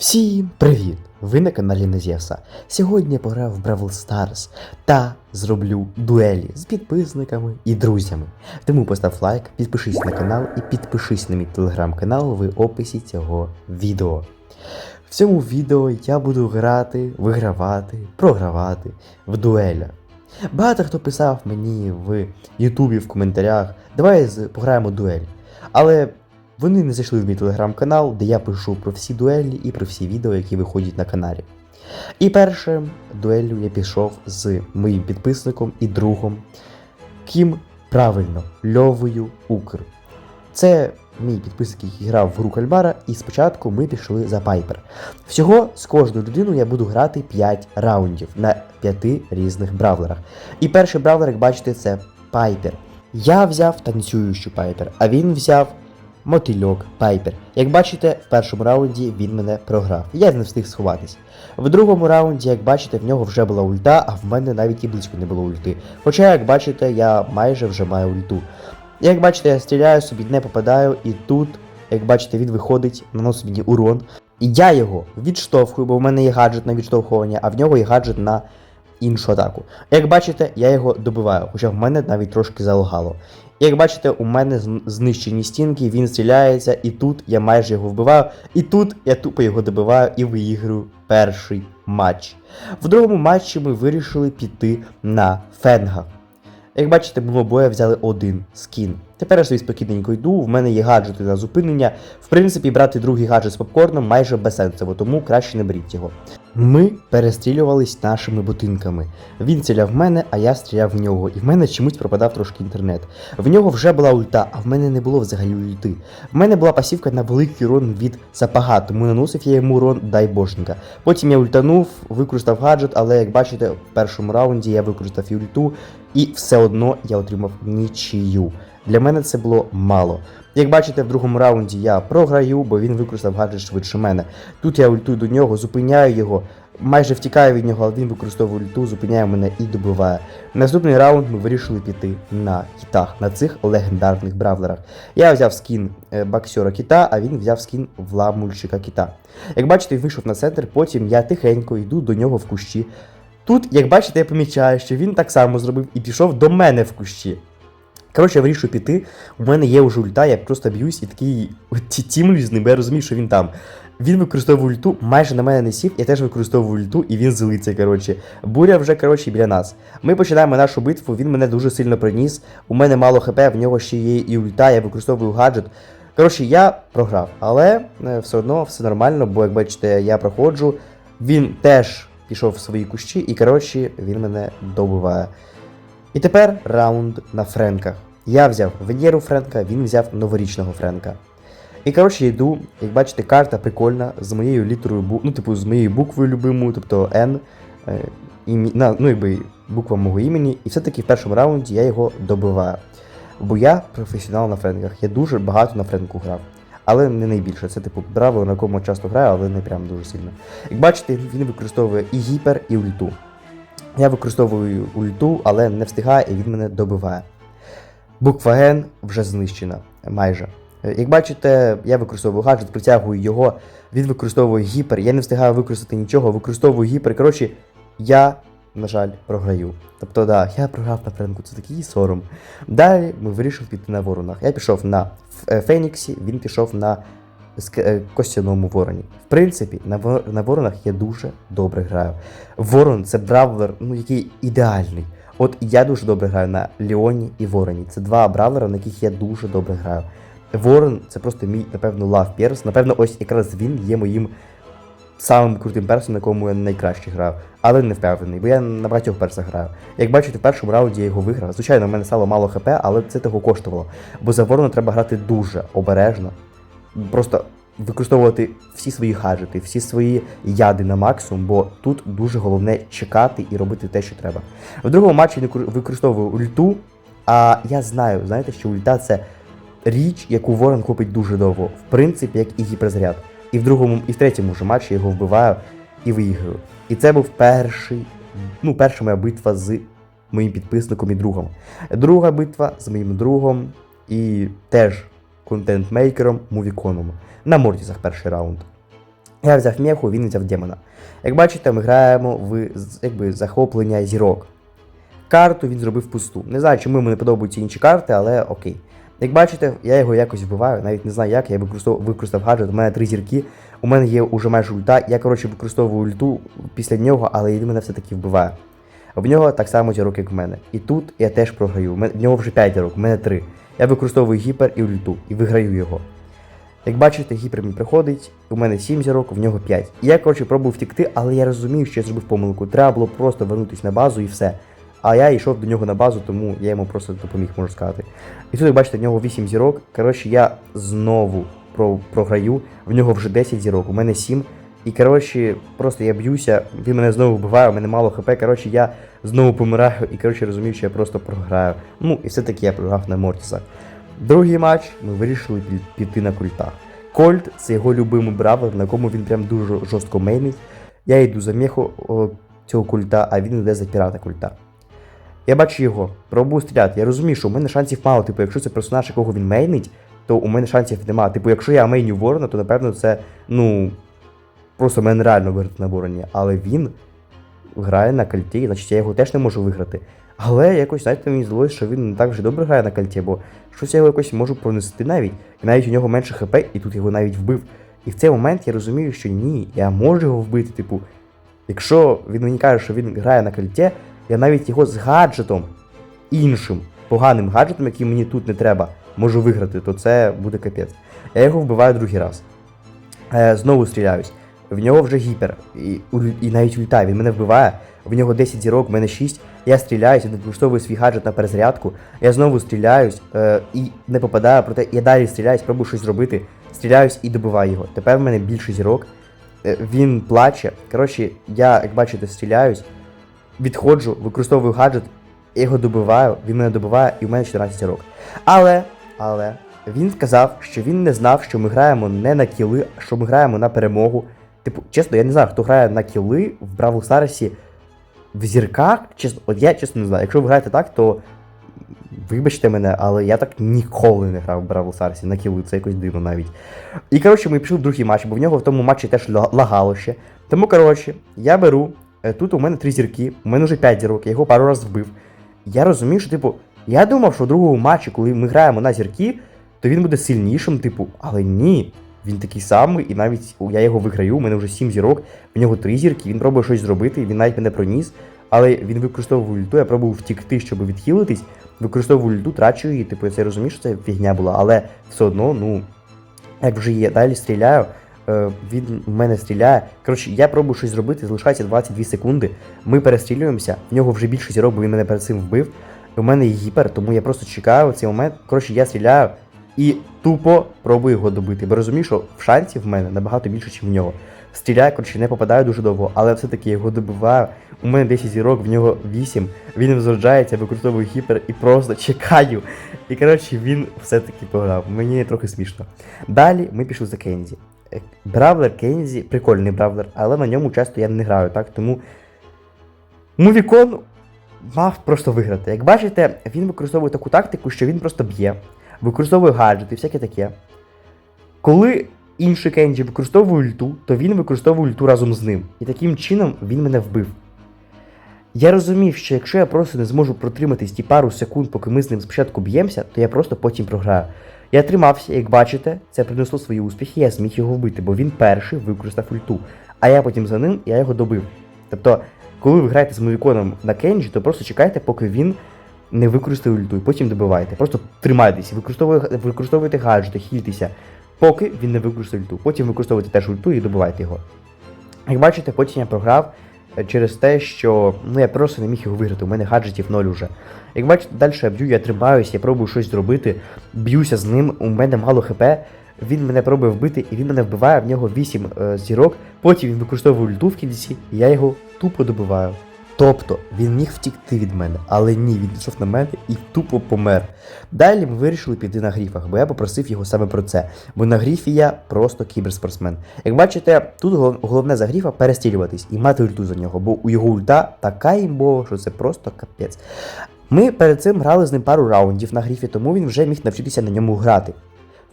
Всім привіт! Ви на каналі Незєвса. Сьогодні я пограв в Бравл Stars та зроблю дуелі з підписниками і друзями. Тому постав лайк, підпишись на канал і підпишись на мій телеграм-канал в описі цього відео. В цьому відео я буду грати, вигравати, програвати в дуелях. Багато хто писав мені в Ютубі в коментарях, давай пограємо дуель. Але вони не зайшли в мій телеграм-канал, де я пишу про всі дуелі і про всі відео, які виходять на каналі. І першим дуелю я пішов з моїм підписником і другом, ким правильно Льовою Укр. Це мій підписник, який грав в гру Кальмара, і спочатку ми пішли за Пайпер. Всього з кожною людиною я буду грати 5 раундів на 5 різних бравлерах. І перший бравлер, як бачите, це Пайпер. Я взяв танцюючу Пайпер, а він взяв мотильок Пайпер. Як бачите, в першому раунді він мене програв. Я не встиг сховатись. В другому раунді, як бачите, в нього вже була ульта, а в мене навіть і близько не було ульти. Хоча, як бачите, я майже вже маю ульту. Як бачите, я стріляю собі, не попадаю, і тут, як бачите, він виходить, наносить мені урон. І я його відштовхую, бо в мене є гаджет на відштовхування, а в нього є гаджет на іншу атаку. Як бачите, я його добиваю, хоча в мене навіть трошки залагало. Як бачите, у мене знищені стінки, він стріляється, і тут я майже його вбиваю, і тут я тупо його добиваю і виіграю перший матч. В другому матчі ми вирішили піти на фенга. Як бачите, ми обоє взяли один скін. Тепер я собі спокійненько йду, в мене є гаджети на зупинення. В принципі, брати другий гаджет з попкорном майже безсенсово, тому краще не беріть його. Ми перестрілювались нашими будинками. Він стріляв в мене, а я стріляв в нього, і в мене чомусь пропадав трошки інтернет. В нього вже була ульта, а в мене не було взагалі ульти. В мене була пасівка на великий урон від сапага, тому наносив я йому урон, дай боженька. Потім я ультанув, використав гаджет, але як бачите, в першому раунді я використав і ульту, і все одно я отримав нічию. Для мене це було мало. Як бачите, в другому раунді я програю, бо він використав гаджет швидше мене. Тут я ультую до нього, зупиняю його, майже втікаю від нього, але він використовує ульту, зупиняє мене і добиває. Наступний раунд ми вирішили піти на кітах, на цих легендарних бравлерах. Я взяв скін е, боксера кіта, а він взяв скін вламульщика кіта. Як бачите, він вийшов на центр, потім я тихенько йду до нього в кущі. Тут, як бачите, я помічаю, що він так само зробив і пішов до мене в кущі. Коротше, я вирішую піти. У мене є вже ульта, я просто б'юсь і такий ті- тімлюсь з ним, бо я розумію, що він там. Він використовує ульту, майже на мене не сів, я теж використовую ульту, і він злиться, коротше. Буря вже, коротше, біля нас. Ми починаємо нашу битву, він мене дуже сильно приніс. У мене мало хп, в нього ще є і ульта, я використовую гаджет. Коротше, я програв, але е, все одно все нормально, бо як бачите, я проходжу. Він теж пішов в свої кущі, і коротше, він мене добиває. І тепер раунд на Френках. Я взяв Венєру Френка, він взяв новорічного Френка. І коротше йду, як бачите, карта прикольна з моєю літерою ну, типу, з моєю буквою любимою, тобто N, е, імі... ну, якби буква мого імені, і все-таки в першому раунді я його добиваю. Бо я професіонал на френках, я дуже багато на френку грав. Але не найбільше. Це типу браво, на якому часто граю, але не прям дуже сильно. Як бачите, він використовує і гіпер, і ульту. Я використовую ульту, але не встигаю, і він мене добиває. Буква Ген вже знищена майже. Е, Як бачите, я використовую гаджет, притягую його, він використовує гіпер, я не встигаю використати нічого, використовую гіпер. Коротше, я, на жаль, програю. Тобто, да, я програв на френку, це такий сором. Далі ми вирішили піти на воронах. Я пішов на е, Феніксі, він пішов на костяному вороні. В принципі, на, Во- на воронах я дуже добре граю. Ворон це бравлер, ну який ідеальний. От я дуже добре граю на Леоні і Вороні. Це два бравлера, на яких я дуже добре граю. Ворон це просто мій, напевно, лав перс. Напевно, ось якраз він є моїм самим крутим персом, на якому я найкраще грав. Але не впевнений, бо я на багатьох персах граю. Як бачите, в першому раунді я його виграв. Звичайно, в мене стало мало хп, але це того коштувало. Бо за ворона треба грати дуже обережно. Просто використовувати всі свої гаджети, всі свої яди на максимум, бо тут дуже головне чекати і робити те, що треба. В другому матчі я використовую ульту, а я знаю, знаєте, що ульта це річ, яку ворон купить дуже довго, в принципі, як і гіперзаряд. І в другому, і в третьому ж матчі я його вбиваю і виіграю. І це був перший, ну, перша моя битва з моїм підписником і другом. Друга битва з моїм другом і теж контент-мейкером Мувіконом. На Мортісах перший раунд. Я взяв меху, він взяв демона. Як бачите, ми граємо в якби, захоплення зірок. Карту він зробив пусту. Не знаю, чому йому не подобаються інші карти, але окей. Як бачите, я його якось вбиваю, навіть не знаю як, я використовував, використав гаджет, у мене три зірки, у мене є уже майже ульта. Я, коротше, використовую ульту після нього, але він мене все-таки вбиває. В нього так само зірок, як в мене. І тут я теж програю. В нього вже 5 зірок, у мене 3. Я використовую гіпер і ульту, і виграю його. Як бачите, гіпер мені приходить, у мене 7 зірок, в нього 5. І я, коротше, пробував втікти, але я розумів, що я зробив помилку. Треба було просто вернутися на базу і все. А я йшов до нього на базу, тому я йому просто допоміг, можу сказати. І тут, як бачите, в нього 8 зірок. Коротше, я знову про- програю, в нього вже 10 зірок, у мене 7. І коротше, просто я б'юся, він мене знову вбиває, у мене мало хп. Коротше, я знову помираю і коротше розумію, що я просто програю. Ну, і все-таки я програв на Мортісах. Другий матч ми вирішили піти на культах. Кольт це його любимий бравер, на якому він прям дуже жорстко мейнить. Я йду за меху цього культа, а він йде за пірата культа. Я бачу його, пробую стріляти. Я розумію, що у мене шансів мало. Типу, якщо це персонаж, якого він мейнить, то у мене шансів немає. Типу, якщо я мейню ворона, то напевно це, ну, просто мене нереально виграти на вороні. Але він грає на кальті, значить я його теж не можу виграти. Але якось, знаєте, мені здалося, що він не так вже добре грає на кальті, бо щось я його якось можу пронести навіть. І навіть у нього менше хп, і тут його навіть вбив. І в цей момент я розумію, що ні, я можу його вбити. Типу, якщо він мені каже, що він грає на кальті, я навіть його з гаджетом іншим, поганим гаджетом, який мені тут не треба, можу виграти, то це буде капець. Я його вбиваю другий раз. Е, знову стріляюсь. В нього вже гіпер. І, і навіть ульта, він мене вбиває. В нього 10 зірок, в мене 6. Я стріляюсь, він використовую свій гаджет на перезарядку. Я знову стріляюсь е, і не попадаю, проте я далі стріляюсь, пробую щось зробити. Стріляюсь і добиваю його. Тепер в мене більше зірок. Е, він плаче. Коротше, я, як бачите, стріляюсь, відходжу, використовую гаджет, я його добиваю, він мене добиває, і в мене 14 зірок. Але, але, він сказав, що він не знав, що ми граємо не на кіли, що ми граємо на перемогу. Типу, чесно, я не знаю, хто грає на кіли в Бравл Старсі в зірках. Чесно, от я чесно не знаю. Якщо ви граєте так, то вибачте мене, але я так ніколи не грав в Бравл Старсі на кіли, це якось дивно навіть. І коротше, ми пішли в другий матч, бо в нього в тому матчі теж лагало ще. Тому, коротше, я беру. е, Тут у мене три зірки, у мене вже 5 зірок, я його пару разів вбив. Я розумію, що, типу, я думав, що в другому матчі, коли ми граємо на зірки, то він буде сильнішим, типу, але ні. Він такий самий, і навіть я його виграю, у мене вже 7 зірок, в нього 3 зірки, він пробує щось зробити, він навіть мене проніс, але він використовував ульту, я пробував втікти, щоб відхилитись, використовував ульту, трачу її, типу, я це розумію, що це фігня була, але все одно, ну, як вже є, далі стріляю, е, він в мене стріляє. Коротше, я пробую щось зробити, залишається 22 секунди. Ми перестрілюємося, в нього вже більше зірок, бо він мене перед цим вбив. У мене є гіпер, тому я просто чекаю цей момент. Коротше, я стріляю і тупо пробую його добити. Бо розумію, що в шансів в мене набагато більше, ніж в нього. Стріляю, коротше, не попадаю дуже довго, але все-таки його добиваю. У мене 10 зірок, в нього 8. Він возроджається, використовую гіпер і просто чекаю. І коротше, він все-таки програв. Мені трохи смішно. Далі ми пішли за Кензі. Е, Бравлер Кензі, прикольний бравлер, але на ньому часто я не граю, так? Тому Мувікон мав просто виграти. Як бачите, він використовує таку тактику, що він просто б'є, використовує гаджети, всяке таке. Коли інший Кенджі використовує ульту, то він використовує ульту разом з ним. І таким чином він мене вбив. Я розумів, що якщо я просто не зможу протриматись ті пару секунд, поки ми з ним спочатку б'ємося, то я просто потім програю. Я тримався, як бачите, це принесло свої успіхи, я зміг його вбити, бо він перший використав ульту. А я потім за ним я його добив. Тобто, коли ви граєте з мовіконом на кенджі, то просто чекайте, поки він не використає ульту, і потім добивайте. Просто тримайтеся, використовуйте, використовуйте гаджети, хільтеся, поки він не використає ульту. Потім використовуйте теж ульту і добивайте його. Як бачите, потім я програв е, через те, що ну, я просто не міг його виграти, у мене гаджетів ноль уже. Як бачите, далі я б'ю, я тримаюсь, я пробую щось зробити, б'юся з ним, у мене мало хп, він мене пробує вбити, і він мене вбиває, в нього 8 е, зірок, потім він використовує ульту в кінці, і я його тупо добиваю. Тобто він міг втікти від мене, але ні, він пішов на мене і тупо помер. Далі ми вирішили піти на гріфах, бо я попросив його саме про це. Бо на гріфі я просто кіберспортсмен. Як бачите, тут головне за гріфа перестрілюватись і мати ульту за нього, бо у його ульта така імбова, що це просто капець. Ми перед цим грали з ним пару раундів на гріфі, тому він вже міг навчитися на ньому грати.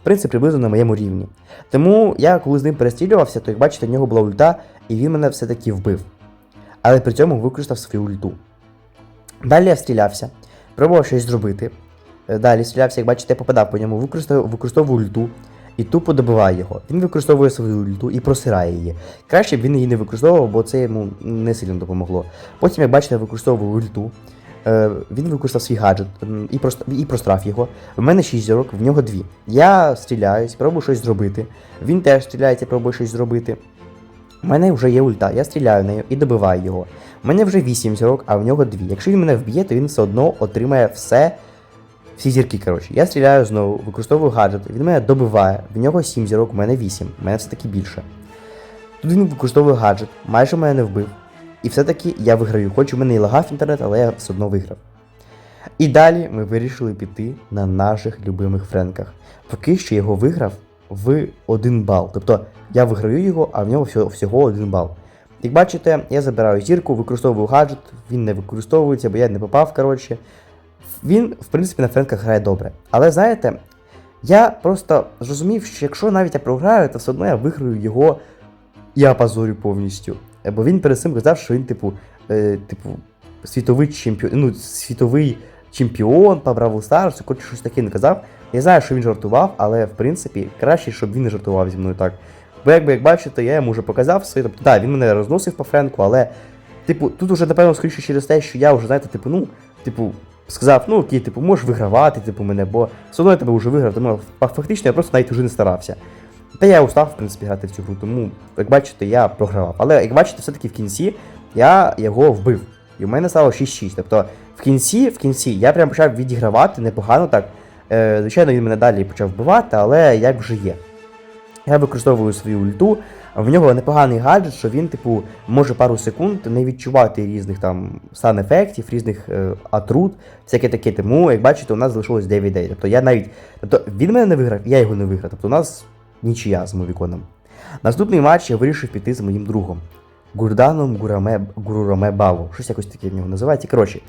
В принципі, приблизно на моєму рівні. Тому я, коли з ним перестрілювався, то як бачите, в нього була ульта, і він мене все-таки вбив. Але при цьому використав свою ульту. Далі я стрілявся, пробував щось зробити. Е, Далі стрілявся, як бачите, я попадав по ньому, використовував, ульту і тупо добиває його. Він використовує свою ульту і просирає її. Краще б він її не використовував, бо це йому не сильно допомогло. Потім, як бачите, використовував ульту. Е, Він використав свій гаджет і, прост... і прострав його. В мене 6 зірок, в нього 2. Я стріляюсь, пробую щось зробити. Він теж стріляється, пробує щось зробити. У мене вже є ульта, я стріляю нею і добиваю його. У мене вже 8 зірок, а в нього 2. Якщо він мене вб'є, то він все одно отримає все. Всі зірки, коротше. Я стріляю знову, використовую гаджет, він мене добиває, в нього 7 зірок, у мене 8, у мене все-таки більше. Тут він використовує гаджет, майже мене не вбив. І все-таки я виграю. Хоч у мене і лагав інтернет, але я все одно виграв. І далі ми вирішили піти на наших любимих френках. Поки що його виграв в 1 бал. Тобто я виграю його, а в нього всього, всього 1 бал. Як бачите, я забираю зірку, використовую гаджет, він не використовується, бо я не попав, коротше. Він, в принципі, на френках грає добре. Але знаєте, я просто зрозумів, що якщо навіть я програю, то все одно я виграю його я позорю повністю. Бо він перед цим казав, що він, типу, е, типу, світовий чемпіон, ну, світовий чемпіон по Бравл Старсу, коротше, щось таке не казав. Я знаю, що він жартував, але в принципі краще, щоб він не жартував зі мною так. Бо якби як бачите, я йому вже показав все. Тобто, так, він мене розносив по френку, але, типу, тут уже, напевно, скоріше через те, що я вже, знаєте, типу, ну, типу, сказав, ну окей, типу, можеш вигравати, типу, мене, бо все одно я тебе вже виграв, тому фактично я просто навіть вже не старався. Та я устав, в принципі, грати в цю гру, тому, як бачите, я програвав. Але як бачите, все-таки в кінці я його вбив. І в мене стало 6-6. Тобто в кінці, в кінці я прям почав відігравати непогано так. Е, звичайно, він мене далі почав вбивати, але як вже є. Я використовую свою ульту, в нього непоганий гаджет, що він, типу, може пару секунд не відчувати різних там стан-ефектів, різних е, атрут, всяке таке. Тому, як бачите, у нас залишилось 9 дей. Тобто я навіть. Тобто він мене не виграв, я його не виграв. Тобто у нас нічия з Мовіконом. Наступний матч я вирішив піти з моїм другом. Гурданом Гураме, Гуруроме Балу. Щось якось таке в нього називається. Коротше,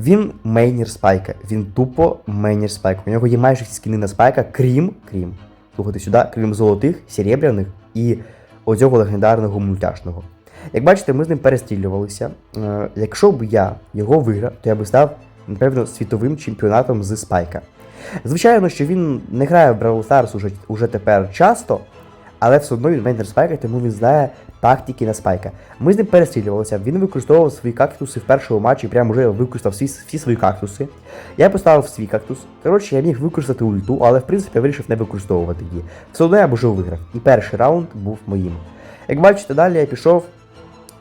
він мейнір спайка. Він тупо мейнір спайка. У нього є майже всі скіни на спайка, крім, крім, слухайте сюди, крім золотих, серебряних і оцього легендарного мультяшного. Як бачите, ми з ним перестрілювалися. Е, якщо б я його виграв, то я би став, напевно, світовим чемпіонатом з спайка. Звичайно, що він не грає в Brawl Stars уже, уже тепер часто, але все одно він мейнер спайка, тому він знає тактики на спайка. Ми з ним перестрілювалися, він використовував свої кактуси в першому матчі, прямо вже використав всі, всі свої кактуси. Я поставив свій кактус. Коротше, я міг використати ульту, але в принципі я вирішив не використовувати її. Все одно я б уже виграв. І перший раунд був моїм. Як бачите, далі я пішов.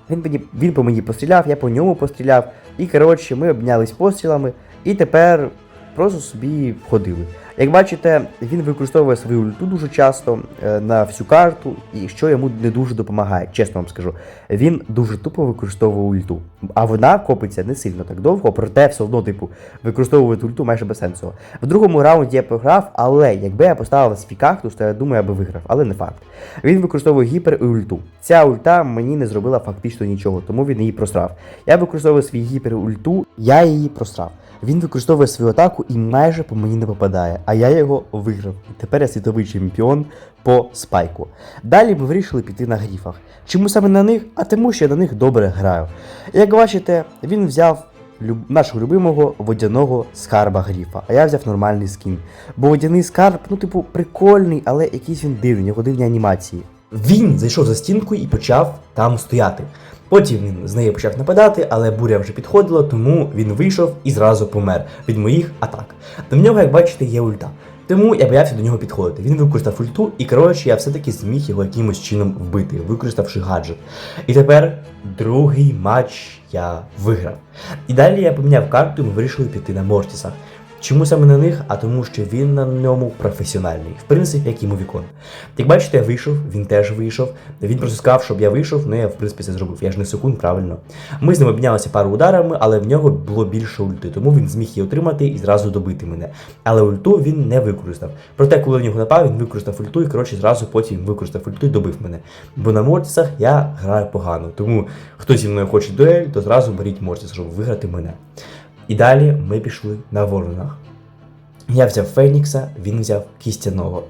Він, мені, він по мені постріляв, я по ньому постріляв. І коротше, ми обнялись пострілами. І тепер просто собі ходили. Як бачите, він використовує свою ульту дуже часто е, на всю карту, і що йому не дуже допомагає, чесно вам скажу. Він дуже тупо використовує ульту. А вона копиться не сильно так довго, проте все одно, типу, використовувати ульту майже безсенсово. В другому раунді я програв, але якби я поставив свій кактус, то я думаю, я би виграв, але не факт. Він використовує гіпер і ульту. Ця ульта мені не зробила фактично нічого, тому він її просрав. Я використовую свій гіпер і ульту, я її просрав. Він використовує свою атаку і майже по мені не попадає, а я його виграв. І тепер я світовий чемпіон по спайку. Далі ми вирішили піти на гріфах. Чому саме на них? А тому, що я на них добре граю. Як бачите, він взяв нашого любимого водяного скарба гріфа, а я взяв нормальний скін. Бо водяний скарб, ну, типу, прикольний, але якийсь він дивний, його дивні анімації. Він зайшов за стінку і почав там стояти. Потім він з неї почав нападати, але буря вже підходила, тому він вийшов і зразу помер від моїх атак. До нього, як бачите, є ульта. Тому я боявся до нього підходити. Він використав ульту, і коротше я все-таки зміг його якимось чином вбити, використавши гаджет. І тепер другий матч я виграв. І далі я поміняв карту, і ми вирішили піти на Мортісах. Чому саме на них? А тому, що він на ньому професіональний, в принципі, як і Мовікон. Як бачите, я вийшов, він теж вийшов. Він просто сказав, щоб я вийшов, ну я в принципі це зробив. Я ж не секунд, правильно. Ми з ним обмінялися пару ударами, але в нього було більше ульти, тому він зміг її отримати і зразу добити мене. Але ульту він не використав. Проте, коли в нього напав, він використав ульту і коротше зразу потім використав ульту і добив мене. Бо на Мортісах я граю погано. Тому хто зі мною хоче дуель, то зразу беріть Мортіс, щоб виграти мене. І далі ми пішли на воронах. Я взяв Фенікса, він взяв кістяного.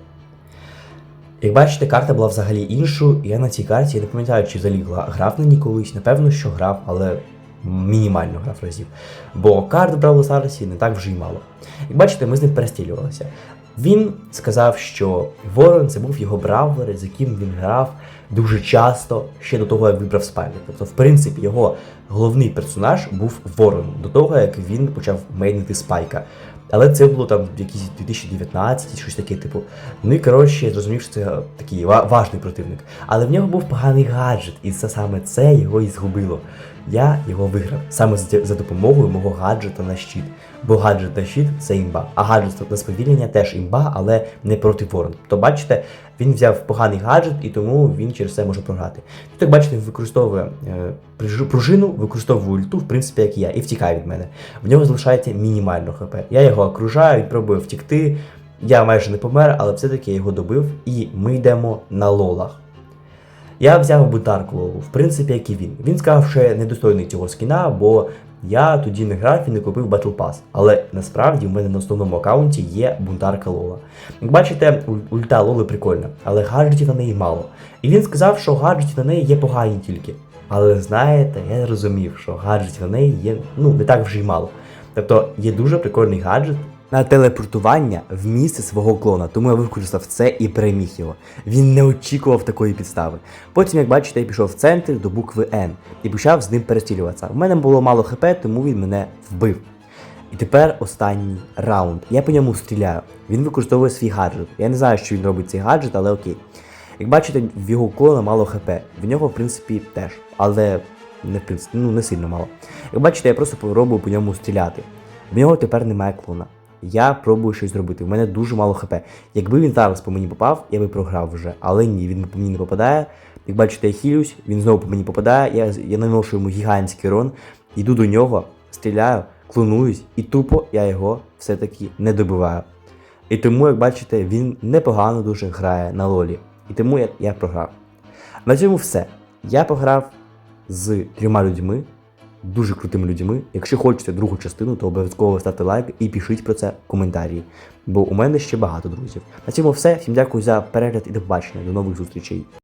Як бачите, карта була взагалі іншою, і я на цій карті я не пам'ятаю, чи взагалі грав на ній колись. Напевно, що грав, але мінімально грав разів. Бо карт в Бравл Старсі не так вже й мало. Як бачите, ми з ним перестрілювалися. Він сказав, що Ворон це був його бравлер, з яким він грав дуже часто ще до того, як вибрав спайник. Тобто, в принципі, його головний персонаж був Ворон, до того, як він почав мейнити спайка. Але це було там якийсь 2019, щось таке, типу. Ну і коротше, я зрозумів, що це такий ва- важний противник. Але в нього був поганий гаджет, і це саме це його і згубило. Я його виграв саме за допомогою мого гаджета на щит. Бо гаджет на щит це імба, а гаджет на сповільнення теж імба, але не проти ворон. То бачите, він взяв поганий гаджет і тому він через це може програти. Тут, як бачите, він використовує е, пружину, використовує ульту, в принципі, як і я, і втікає від мене. В нього залишається мінімально хп. Я його окружаю, він пробує втікти. Я майже не помер, але все-таки я його добив, і ми йдемо на лолах. Я взяв бутарку лолу, в принципі, як і він. Він сказав, що недостойний цього скіна, бо я тоді не грав і не купив Battle Pass. Але насправді в мене на основному аккаунті є бунтарка Лола. Як бачите, ульта Лоли прикольна, але гаджетів на неї мало. І він сказав, що гаджетів на неї є погані тільки. Але знаєте, я зрозумів, що гаджетів на неї є ну не так вже й мало. Тобто є дуже прикольний гаджет на телепортування в місце свого клона, тому я використав це і переміг його. Він не очікував такої підстави. Потім, як бачите, я пішов в центр до букви N і почав з ним перестрілюватися. В мене було мало хп, тому він мене вбив. І тепер останній раунд. Я по ньому стріляю. Він використовує свій гаджет. Я не знаю, що він робить цей гаджет, але окей. Як бачите, в його клона мало хп. В нього, в принципі, теж. Але не, в принципі, ну, не сильно мало. Як бачите, я просто пробую по ньому стріляти. В нього тепер немає клона. Я пробую щось зробити. У мене дуже мало хп. Якби він зараз по мені попав, я би програв вже. Але ні, він по мені не попадає. Як бачите, я хілюсь, він знову по мені попадає. Я, я наношу йому гігантський рон, йду до нього, стріляю, клонуюсь, і тупо я його все-таки не добиваю. І тому, як бачите, він непогано дуже грає на лолі. І тому я, я програв. На цьому все. Я пограв з трьома людьми, дуже крутими людьми. Якщо хочете другу частину, то обов'язково ставте лайк і пишіть про це в коментарі. Бо у мене ще багато друзів. На цьому все. Всім дякую за перегляд і до побачення. До нових зустрічей.